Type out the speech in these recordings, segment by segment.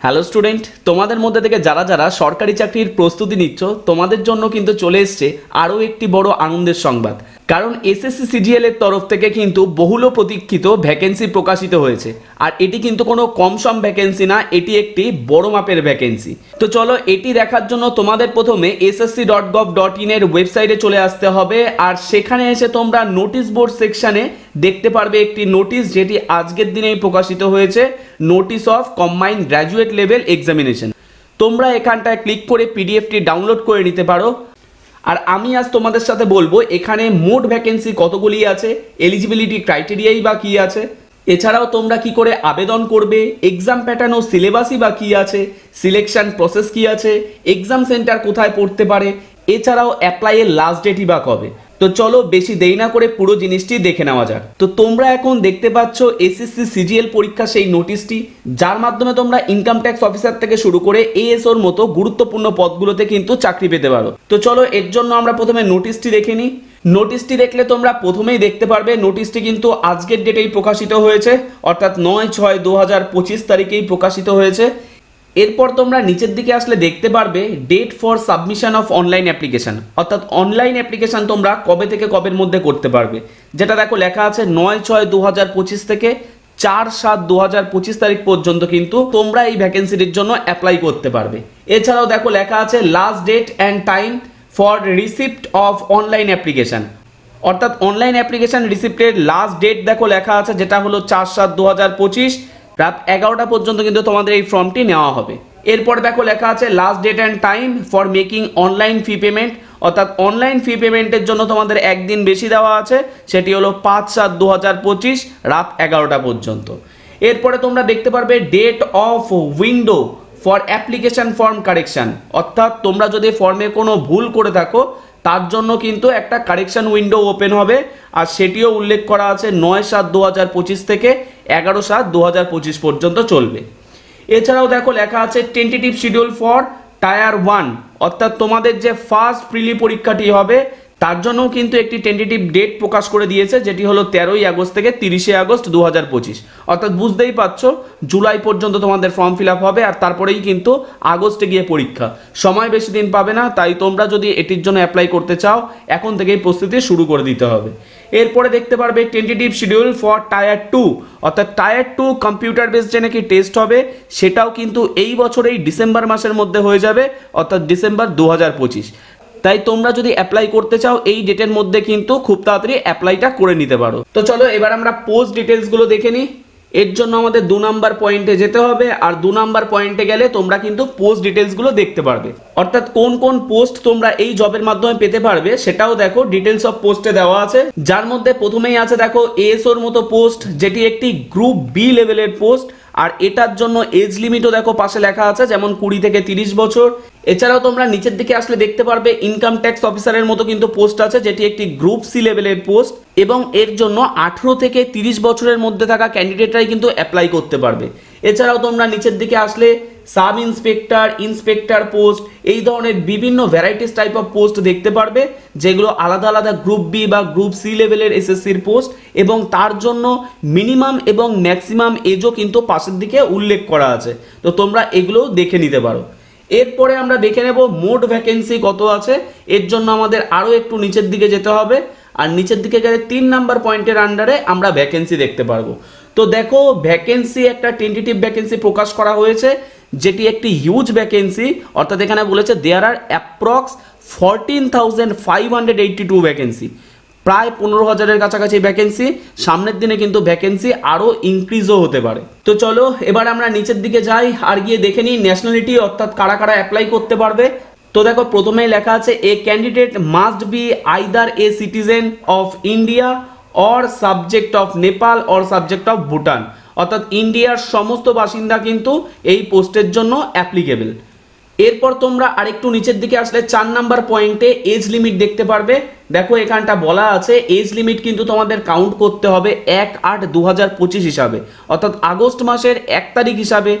Hello student তোমাদের মধ্যে থেকে যারা যারা সরকারি চাকরির প্রস্তুতি নিচ্ছ, তোমাদের জন্য কিন্তু চলে এসছে আরও একটি বড় আনন্দের সংবাদ। কারণ এসএসসি সিজিএল এর তরফ থেকে কিন্তু বহুল প্রতীক্ষিত ভ্যাকেন্সি প্রকাশিত হয়েছে। আর এটি কিন্তু কোনো কম সম ভ্যাকেন্সি না, এটি একটি বড় মাপের ভ্যাকেন্সি তো চলো এটি দেখার জন্য তোমাদের প্রথমে SSC dot gov dot in এর ওয়েবসাইটে চলে আসতে হবে। আর সেখানে এসে তোমরা নোটিশ বোর্ড সেকশনে দেখতে পারবে একটি নোটিশ যেটি আজকের দিনেই প্রকাশিত হয়েছে notice of combined graduate level examination তোমরা এখানটায় ক্লিক করে পিডিএফটি ডাউনলোড করে নিতে পারো। আর আমি আজ তোমাদের সাথে বলব, এখানে মোট ভ্যাকেন্সি কতগুলি আছে? এলিজিবিলিটি ক্রাইটেরিয়াই বা কী আছে? এছাড়াও তোমরা কি করে আবেদন করবে? এক্সাম প্যাটার্ন ও সিলেবাসই বা কী আছে? সিলেকশন প্রসেস কী আছে? এক্সাম সেন্টার কোথায় পড়তে পারে? এছাড়াও অ্যাপ্লাইয়ের লাস্ট ডেটই বা কবে? তো চলো বেশি দেরি না করে পুরো জিনিসটি দেখে নেওয়া যাক। তো তোমরা এখন দেখতে পাচ্ছ এসএসসি সিজিএল পরীক্ষা সেই নোটিশটি, যার মাধ্যমে তোমরা ইনকাম ট্যাক্স অফিসার থেকে শুরু করে এএসওর মতো গুরুত্বপূর্ণ পদগুলোতে কিন্তু চাকরি পেতে পারো। তো চলো এর জন্য আমরা প্রথমে নোটিশটি দেখে নিই। নোটিশটি দেখলে তোমরা প্রথমেই দেখতে পারবে, নোটিশটি কিন্তু আজকের ডেটেই প্রকাশিত হয়েছে, অর্থাৎ নয় ছয় দু হাজার পঁচিশ তারিখেই প্রকাশিত হয়েছে। এরপর তোমরা নিচের দিকে আসলে দেখতে পারবে date for submission of online application অর্থাৎ অনলাইন অ্যাপ্লিকেশন তোমরা কবে থেকে কবের মধ্যে করতে পারবে। যেটা দেখো লেখা আছে নয় ছয় দু থেকে চার সাত দু তারিখ পর্যন্ত কিন্তু তোমরা এই ভ্যাকেন্সিটির জন্য অ্যাপ্লাই করতে পারবে। এছাড়াও দেখো লেখা আছে last date and time for receipt of online application অর্থাৎ অনলাইন অ্যাপ্লিকেশন রিসিপ্টের লাস্ট ডেট দেখো লেখা আছে যেটা হলো চার সাত দু রাত এগারোটা পর্যন্ত কিন্তু তোমাদের এই ফর্মটি নেওয়া হবে। এরপর দেখো লেখা আছে last date and time for making online fee payment অর্থাৎ অনলাইন ফি পেমেন্টের জন্য তোমাদের একদিন বেশি দেওয়া আছে, সেটি হলো পাঁচ সাত দু হাজার পঁচিশ রাত এগারোটা পর্যন্ত। এরপরে তোমরা দেখতে পারবে date of window for application form correction অর্থাৎ তোমরা যদি ফর্মে কোনো ভুল করে থাকো তার জন্য কিন্তু একটা কারেকশন উইন্ডো ওপেন হবে। আর সেটিও উল্লেখ করা আছে নয় সাত দু হাজার পঁচিশ থেকে এগারো সাত দু হাজার পঁচিশ পর্যন্ত চলবে। এছাড়াও দেখো লেখা আছে tentative schedule for tier one অর্থাৎ তোমাদের যে ফার্স্ট প্রিলি পরীক্ষাটি হবে তার জন্যও কিন্তু একটি টেন্টেটিভ ডেট প্রকাশ করে দিয়েছে, যেটি হলো তেরোই আগস্ট থেকে তিরিশে আগস্ট দু হাজার পঁচিশ। অর্থাৎ বুঝতেই পারছ, জুলাই পর্যন্ত তোমাদের ফর্ম ফিল আপ হবে, আর তারপরেই কিন্তু আগস্টে গিয়ে পরীক্ষা। সময় বেশি দিন পাবে না, তাই তোমরা যদি এটির জন্য অ্যাপ্লাই করতে চাও, এখন থেকেই প্রস্তুতি শুরু করে দিতে হবে। এরপরে দেখতে পারবে tentative schedule for tier two অর্থাৎ টায়ার টু কম্পিউটার বেস যে নাকি টেস্ট হবে, সেটাও কিন্তু এই বছরেই ডিসেম্বর মাসের মধ্যে হয়ে যাবে, অর্থাৎ ডিসেম্বর দু হাজার পঁচিশ। তাই তোমরা যদি অ্যাপ্লাই করতে চাও, এই ডেটের মধ্যে কিন্তু খুব তাড়াতাড়ি অ্যাপ্লাইটা করে নিতে পারো। তো চলো, এবার আমরা পোস্ট ডিটেলসগুলো দেখে নিই। এর জন্য আমাদের দু নাম্বার পয়েন্টে যেতে হবে, আর দু নাম্বার পয়েন্টে গেলে তোমরা কিন্তু পোস্ট ডিটেলসগুলো দেখতে পারবে। অর্থাৎ কোন কোন পোস্ট তোমরা এই জবের মাধ্যমে পেতে পারবে, সেটাও দেখো ডিটেলস অফ পোস্টে দেওয়া আছে। যার মধ্যে প্রথমেই আছে, দেখো এএসওর মতো পোস্ট যেটি একটি গ্রুপ বি লেভেলের পোস্ট আর এটার জন্য এজ লিমিটও দেখো, পাশে লেখা আছে, যেমন কুড়ি থেকে তিরিশ বছর। এছাড়াও তোমরা নিচের দিকে আসলে দেখতে পারবে ইনকাম ট্যাক্স অফিসারের মতো কিন্তু পোস্ট আছে, যেটি একটি গ্রুপ সি লেভেলের পোস্ট এবং এর জন্য আঠেরো থেকে তিরিশ বছরের মধ্যে থাকা ক্যান্ডিডেটরাই কিন্তু অ্যাপ্লাই করতে পারবে। এছাড়াও তোমরা নিচের দিকে আসলে সাব ইন্সপেক্টর ইন্সপেক্টর পোস্ট এই ধরনের বিভিন্ন ভ্যারাইটিস টাইপ অফ পোস্ট দেখতে পারবে, যেগুলো আলাদা আলাদা গ্রুপ বি বা গ্রুপ সি লেভেলের এসএসসির পোস্ট এবং তার জন্য মিনিমাম এবং ম্যাক্সিমাম এজও কিন্তু পাশের দিকে উল্লেখ করা আছে। তো তোমরা এগুলোও দেখে নিতে পারো। এরপরে আমরা দেখে নেব মোট ভ্যাকেন্সি কত আছে। এর জন্য আমাদের আরও একটু নিচের দিকে যেতে হবে। আর নিচের দিকে গেলে তিন নাম্বার পয়েন্টের আন্ডারে আমরা ভ্যাকেন্সি দেখতে পারব। তো দেখো ভ্যাকেন্সি একটা টেন্টেটিভ ভ্যাকেন্সি প্রকাশ করা হয়েছে, যেটি একটি হিউজ ভ্যাকেন্সি অর্থাৎ এখানে বলেছে there are approx fourteen thousand five hundred two vacancy প্রায় পনেরো হাজারের কাছাকাছি ভ্যাকেন্সি সামনের দিনে কিন্তু ভ্যাকেন্সি আরও ইনক্রিজও হতে পারে। তো চলো, এবার আমরা নিচের দিকে যাই আর গিয়ে দেখে নিই ন্যাশনালিটি অর্থাৎ কারা কারা অ্যাপ্লাই করতে পারবে। তো দেখো, প্রথমেই লেখা আছে a candidate must be either a citizen of India or subject of Nepal or subject of Bhutan অর্থাৎ ইন্ডিয়ার সমস্ত বাসিন্দা কিন্তু এই পোস্টের জন্য অ্যাপ্লিকেবল এরপর তোমরা আরেকটু নিচের দিকে আসলে চার নাম্বার পয়েন্টে এজ লিমিট দেখতে পারবে। দেখো, এখানটা বলা আছে এজ লিমিট কিন্তু তোমাদের কাউন্ট করতে হবে এক আট দু হিসাবে। অর্থাৎ আগস্ট মাসের এক তারিখ হিসাবে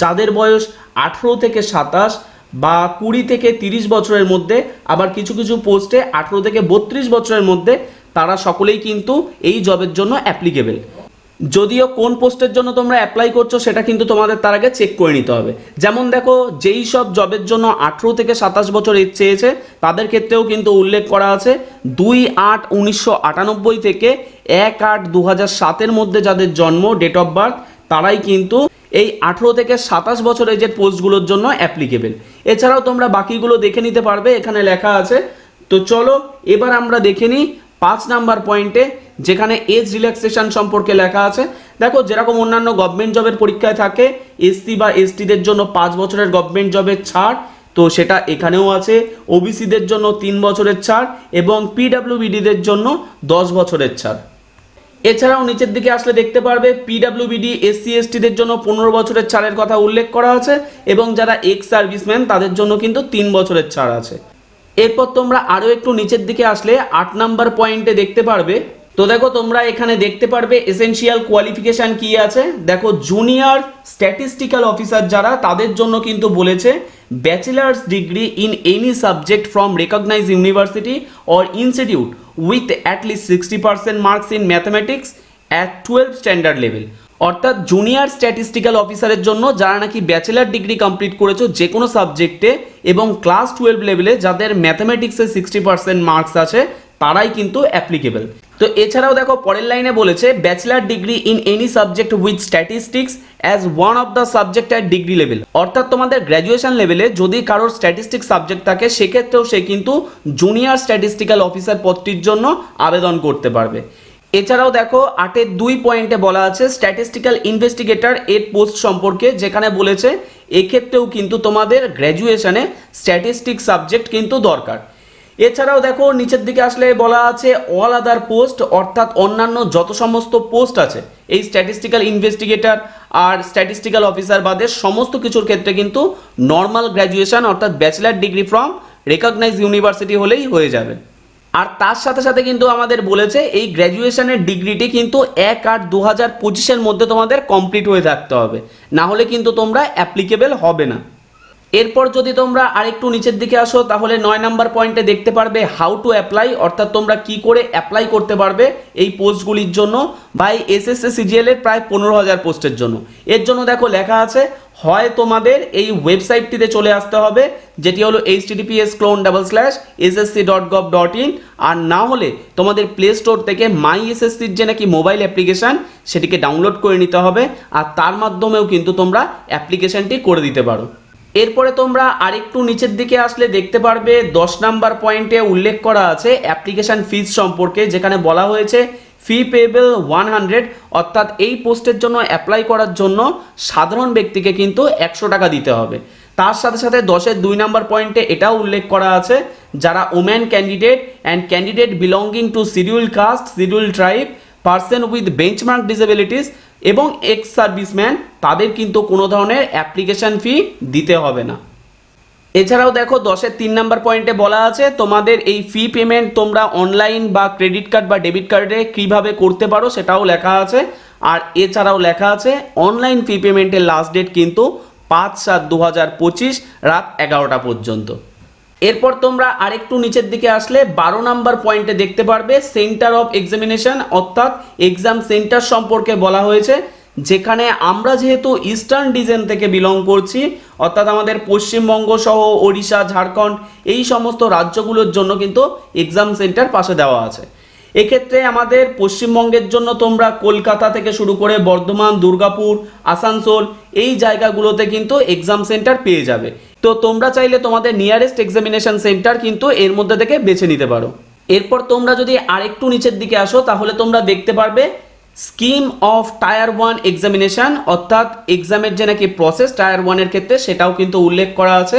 যাদের বয়স আঠেরো থেকে সাতাশ বা কুড়ি থেকে তিরিশ বছরের মধ্যে, আবার কিছু কিছু পোস্টে আঠেরো থেকে বত্রিশ বছরের মধ্যে, তারা সকলেই কিন্তু এই জবের জন্য অ্যাপ্লিকেবল যদিও কোন পোস্টের জন্য তোমরা অ্যাপ্লাই করছ সেটা কিন্তু তোমাদের তার আগে চেক করে নিতে হবে। যেমন দেখো, যেই সব জবের জন্য আঠেরো থেকে সাতাশ বছর এজ চেয়েছে, তাদের ক্ষেত্রেও কিন্তু উল্লেখ করা আছে, দুই আট উনিশশো আটানব্বই থেকে এক আট দু হাজার সাতের মধ্যে যাদের জন্ম ডেট অফ বার্থ তারাই কিন্তু এই আঠেরো থেকে সাতাশ বছর এজের পোস্টগুলোর জন্য অ্যাপ্লিকেবেল এছাড়াও তোমরা বাকিগুলো দেখে নিতে পারবে, এখানে লেখা আছে। তো চলো, এবার আমরা দেখে নিই পাঁচ নাম্বার পয়েন্টে, যেখানে এজ রিল্যাক্সেশন সম্পর্কে লেখা আছে। দেখো, যেরকম অন্যান্য গভর্নমেন্ট জবের পরীক্ষায় থাকে এসসি বা এসটিদের জন্য পাঁচ বছরের গভর্নমেন্ট জবের ছাড়, তো সেটা এখানেও আছে। ওবিসিদের জন্য তিন বছরের ছাড় এবং পিডাব্লিউবিডিদের জন্য দশ বছরের ছাড়। এছাড়াও নিচের দিকে আসলে দেখতে পারবে পিডাব্লিউবিডি এসসি এসটিদের জন্য পনেরো বছরের ছাড়ের কথা উল্লেখ করা আছে এবং যারা এক্স সার্ভিসম্যান তাদের জন্য কিন্তু তিন বছরের ছাড় আছে। এরপর তোমরা আরও একটু নিচের দিকে আসলে আট নাম্বার পয়েন্টে দেখতে পারবে। তো দেখো, তোমরা এখানে দেখতে পারবে এসেনশিয়াল কোয়ালিফিকেশান কি আছে। দেখো জুনিয়র স্ট্যাটিস্টিক্যাল অফিসার যারা, তাদের জন্য কিন্তু বলেছে bachelor's degree in any subject from recognise university or institute with at least sixty percent marks in mathematics at twelve standard level অর্থাৎ জুনিয়র স্ট্যাটিস্টিক্যাল অফিসারের জন্য যারা নাকি ব্যাচেলার ডিগ্রি কমপ্লিট করেছ যে কোনো সাবজেক্টে এবং ক্লাস টুয়েলভ লেভেলে যাদের ম্যাথামেটিক্সে সিক্সটি পার্সেন্ট মার্কস আছে, তারাই কিন্তু অ্যাপ্লিকেবল তো এছাড়াও দেখো, পরের লাইনে বলেছে bachelor degree in any subject with statistics as one of the subject at degree level অর্থাৎ তোমাদের গ্র্যাজুয়েশন লেভেলে যদি কারোর স্ট্যাটিস্টিক্স সাবজেক্ট থাকে, সেক্ষেত্রেও সে কিন্তু জুনিয়র স্ট্যাটিস্টিক্যাল অফিসার পদটির জন্য আবেদন করতে পারবে। এছাড়াও দেখো আটের দুই পয়েন্টে বলা আছে স্ট্যাটিস্টিক্যাল ইনভেস্টিগেটর এর পোস্ট সম্পর্কে, যেখানে বলেছে, এক্ষেত্রেও কিন্তু তোমাদের গ্র্যাজুয়েশনে স্ট্যাটিস্টিক সাবজেক্ট কিন্তু দরকার। এছাড়াও দেখো, নিচের দিকে আসলে বলা আছে অল আদার পোস্ট অর্থাৎ অন্যান্য যত সমস্ত পোস্ট আছে, এই স্ট্যাটিস্টিক্যাল ইনভেস্টিগেটর আর স্ট্যাটিস্টিক্যাল অফিসার বাদে সমস্ত কিছুর ক্ষেত্রে কিন্তু নর্মাল গ্র্যাজুয়েশন অর্থাৎ bachelor degree from recognise university হলেই হয়ে যাবে। আর তার সাথে সাথে কিন্তু আমাদের বলেছে এই গ্র্যাজুয়েশনের ডিগ্রিটি কিন্তু এক আট দু হাজার পঁচিশের মধ্যে তোমাদের কমপ্লিট হয়ে থাকতে হবে। না হলে কিন্তু তোমরা অ্যাপ্লিকেবেল হবে না। এরপর যদি তোমরা আরেকটু নিচের দিকে আসো, তাহলে নয় নাম্বার পয়েন্টে দেখতে পারবে হাউ টু অ্যাপ্লাই অর্থাৎ তোমরা কি করে অ্যাপ্লাই করতে পারবে এই পোস্টগুলির জন্য। বাই এসএসসি সিজিএল এর প্রায় পনেরো হাজার পোস্টের জন্য। এর জন্য দেখো লেখা আছে, হয় তোমাদের এই ওয়েবসাইটটিতে চলে আসতে হবে, যেটি হলো H TTPS colon double slash SSC dot gov dot in আর না হলে তোমাদের প্লে স্টোর থেকে মাই এসএসসির যে নাকি মোবাইল অ্যাপ্লিকেশান সেটিকে ডাউনলোড করে নিতে হবে, আর তার মাধ্যমেও কিন্তু তোমরা অ্যাপ্লিকেশানটি করে দিতে পারো। এরপরে তোমরা আরেকটু নিচের দিকে আসলে দেখতে পারবে, দশ নাম্বার পয়েন্টে উল্লেখ করা আছে অ্যাপ্লিকেশান ফিজ সম্পর্কে, যেখানে বলা হয়েছে ফি পেবেল ওয়ান হান্ড্রেড অর্থাৎ এই পোস্টের জন্য অ্যাপ্লাই করার জন্য সাধারণ ব্যক্তিকে কিন্তু একশো টাকা দিতে হবে। তার সাথে সাথে দশের দুই নাম্বার পয়েন্টে এটাও উল্লেখ করা আছে, যারা woman candidate and candidate belonging to schedule caste schedule tribe person with benchmark disabilities এবং এক্স সার্ভিসম্যান তাদের কিন্তু কোনো ধরনের অ্যাপ্লিকেশন ফি দিতে হবে না। এছাড়াও দেখো, দশের তিন নাম্বার পয়েন্টে বলা আছে, তোমাদের এই ফি পেমেন্ট তোমরা অনলাইন বা ক্রেডিট কার্ড বা ডেবিট কার্ডে কীভাবে করতে পারো সেটাও লেখা আছে। আর এছাড়াও লেখা আছে অনলাইন ফি পেমেন্টের লাস্ট ডেট কিন্তু পাঁচ সাত দু হাজার পঁচিশ রাত এগারোটা পর্যন্ত। এরপর তোমরা আরেকটু নিচের দিকে আসলে বারো নাম্বার পয়েন্টে দেখতে পারবে সেন্টার অফ এক্সামিনেশন, অর্থাৎ এক্সাম সেন্টার সম্পর্কে বলা হয়েছে, যেখানে আমরা যেহেতু ইস্টার্ন ডিজেন থেকে বিলং করছি, অর্থাৎ আমাদের পশ্চিমবঙ্গ সহ ওড়িশা, ঝাড়খণ্ড, এই সমস্ত রাজ্যগুলোর জন্য কিন্তু এক্সাম সেন্টার পাশে দেওয়া আছে। এক্ষেত্রে আমাদের পশ্চিমবঙ্গের জন্য তোমরা কলকাতা থেকে শুরু করে বর্ধমান, দুর্গাপুর, আসানসোল এই জায়গাগুলোতে কিন্তু এক্সাম সেন্টার পেয়ে যাবে। তো তোমরা চাইলে তোমাদের নিয়ারেস্ট এক্সামিনেশন সেন্টার কিন্তু এর মধ্যে থেকে বেছে নিতে পারো। এরপর তোমরা যদি আরেকটু নিচের দিকে আসো, তাহলে তোমরা দেখতে পারবে scheme of tier one examination অর্থাৎ এক্সামের যে নাকি প্রসেস টায়ার ওয়ানের ক্ষেত্রে সেটাও কিন্তু উল্লেখ করা আছে।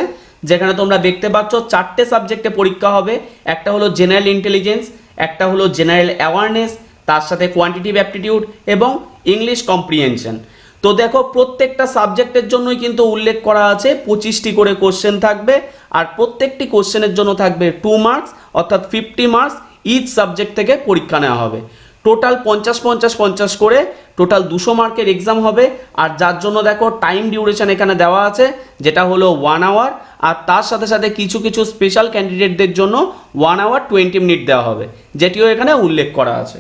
যেখানে তোমরা দেখতে পাচ্ছ চারটে সাবজেক্টে পরীক্ষা হবে। একটা হলো জেনারেল ইন্টেলিজেন্স একটা হলো জেনারেল অ্যাওয়ারনেস তার সাথে কোয়ান্টিটিভ অ্যাপটিটিউড এবং ইংলিশ কম্প্রিহেনশন তো দেখো, প্রত্যেকটা সাবজেক্টের জন্যই কিন্তু উল্লেখ করা আছে, পঁচিশটি করে কোশ্চেন থাকবে, আর প্রত্যেকটি কোশ্চেনের জন্য থাকবে টু মার্কস অর্থাৎ ফিফটি মার্কস ইচ সাবজেক্ট থেকে পরীক্ষা নেওয়া হবে। টোটাল পঞ্চাশ পঞ্চাশ পঞ্চাশ করে টোটাল দুশো মার্কের এক্সাম হবে, আর যার জন্য দেখো টাইম ডিউরেশন এখানে দেওয়া আছে, যেটা হলো ওয়ান আওয়ার আর তার সাথে সাথে কিছু কিছু স্পেশাল ক্যান্ডিডেটদের জন্য ওয়ান আওয়ার টোয়েন্টি মিনিট দেওয়া হবে, যেটিও এখানে উল্লেখ করা আছে।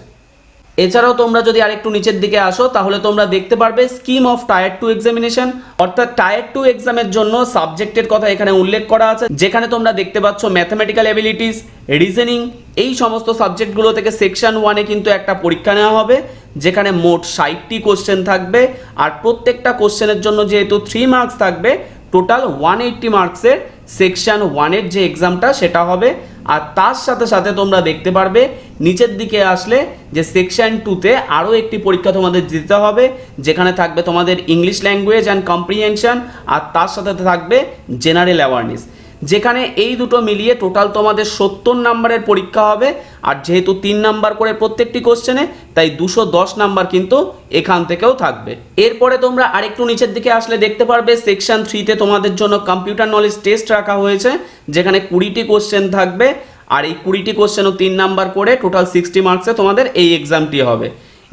এছাড়াও তোমরা যদি আরেকটু নিচের দিকে আসো, তাহলে তোমরা দেখতে পারবে scheme of tier two examination অর্থাৎ টায়ার টু এক্সামের জন্য সাবজেক্টের কথা এখানে উল্লেখ করা আছে, যেখানে তোমরা দেখতে পাচ্ছ ম্যাথামেটিক্যাল অ্যাবিলিটিস রিজনিং এই সমস্ত সাবজেক্টগুলো থেকে সেকশন ওয়ানে কিন্তু একটা পরীক্ষা নেওয়া হবে, যেখানে মোট ষাটটি কোশ্চেন থাকবে, আর প্রত্যেকটা কোশ্চেনের জন্য যেহেতু থ্রি মার্কস থাকবে টোটাল ওয়ান এইট্টি মার্কসের সেকশন ওয়ানের যে এক্সামটা সেটা হবে। আর তার সাথে সাথে তোমরা দেখতে পারবে, নিচের দিকে আসলে যে সেকশন টুতে আরও একটি পরীক্ষা তোমাদের দিতে হবে, যেখানে থাকবে তোমাদের ইংলিশ ল্যাঙ্গুয়েজ অ্যান্ড কম্প্রিহেনশন আর তার সাথে থাকবে জেনারেল অ্যাওয়ারনেস যেখানে এই দুটো মিলিয়ে টোটাল তোমাদের সত্তর নাম্বারের পরীক্ষা হবে। আর যেহেতু তিন নাম্বার করে প্রত্যেকটি কোশ্চেনে তাই দুশো দশ নাম্বার কিন্তু এখান থেকেও থাকবে। এরপরে তোমরা আরেকটু নিচের দিকে আসলে দেখতে পারবে সেকশন থ্রিতে তোমাদের জন্য কম্পিউটার নলেজ টেস্ট রাখা হয়েছে, যেখানে কুড়িটি কোশ্চেন থাকবে। আর এই কুড়িটি কোশ্চেনও তিন নাম্বার করে টোটাল সিক্সটি মার্কসে তোমাদের এই এক্সামটি হবে।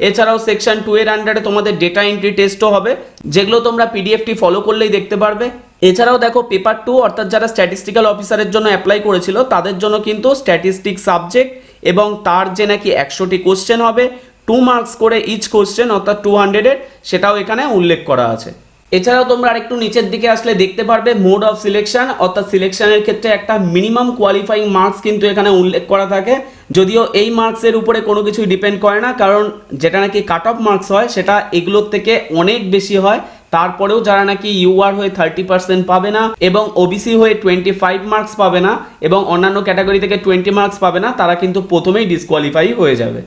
এছাড়াও সেকশন টু এর আন্ডারে তোমাদের ডেটা এন্ট্রি টেস্টও হবে, যেগুলো তোমরা পিডিএফটি ফলো করলেই দেখতে পারবে। এছাড়াও দেখো পেপার টু অর্থাৎ যারা স্ট্যাটিস্টিক্যাল অফিসারের জন্য অ্যাপ্লাই করেছিল, তাদের জন্য কিন্তু স্ট্যাটিস্টিক সাবজেক্ট এবং তার যে নাকি একশোটি কোশ্চেন হবে টু মার্কস করে ইচ কোশ্চেন অর্থাৎ টু হান্ড্রেডের সেটাও এখানে উল্লেখ করা আছে। এছাড়াও তোমরা আরেকটু নিচের দিকে আসলে দেখতে পারবে মোড অফ সিলেকশন অর্থাৎ সিলেকশনের ক্ষেত্রে একটা মিনিমাম কোয়ালিফাইং মার্কস কিন্তু এখানে উল্লেখ করা থাকে। যদিও এই মার্কসের উপরে কোনো কিছুই ডিপেন্ড করে না, কারণ যেটা নাকি কাট অফ মার্কস হয়, সেটা এগুলোর থেকে অনেক বেশি হয়। তারপরেও যারা নাকি ইউআর হয়ে থার্টি পার্সেন্ট পাবে না এবং ওবিসি হয়ে টোয়েন্টি ফাইভ মার্কস পাবে না এবং অন্যান্য ক্যাটাগরি থেকে টোয়েন্টি মার্কস পাবে না, তারা কিন্তু প্রথমেই ডিসকোয়ালিফাই হয়ে যাবে।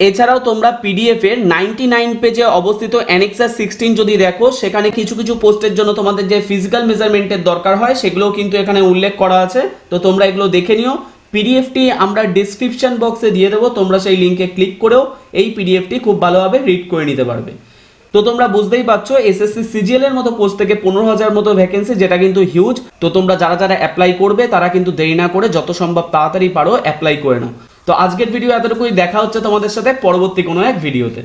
এছাড়াও তোমরা পিডিএফ এর নাইনটি নাইন পেজে অবস্থিত অ্যানেক্সার সিক্সটিন যদি দেখো, সেখানে কিছু কিছু পোস্টের জন্য তোমাদের যে ফিজিক্যাল মেজারমেন্টের দরকার হয়, সেগুলোও কিন্তু এখানে উল্লেখ করা আছে। তো তোমরা এগুলো দেখে নিও। পিডিএফটি আমরা ডিসক্রিপশন বক্সে দিয়ে দেবো, তোমরা সেই লিঙ্কে ক্লিক করেও এই পিডিএফটি খুব ভালোভাবে রিড করে নিতে পারবে। তো তোমরা বুঝতেই পারছ এসএসসি সিজিএল এর মতো পোস্ট থেকে পনেরো হাজার মতো ভ্যাকেন্সি যেটা কিন্তু হিউজ তো তোমরা যারা যারা অ্যাপ্লাই করবে, তারা কিন্তু দেরি না করে যত সম্ভব তাড়াতাড়ি পারো অ্যাপ্লাই করে নাও। তো আজকের ভিডিও এতটুকুই। দেখা হচ্ছে তোমাদের সাথে পরবর্তী কোনো এক ভিডিওতে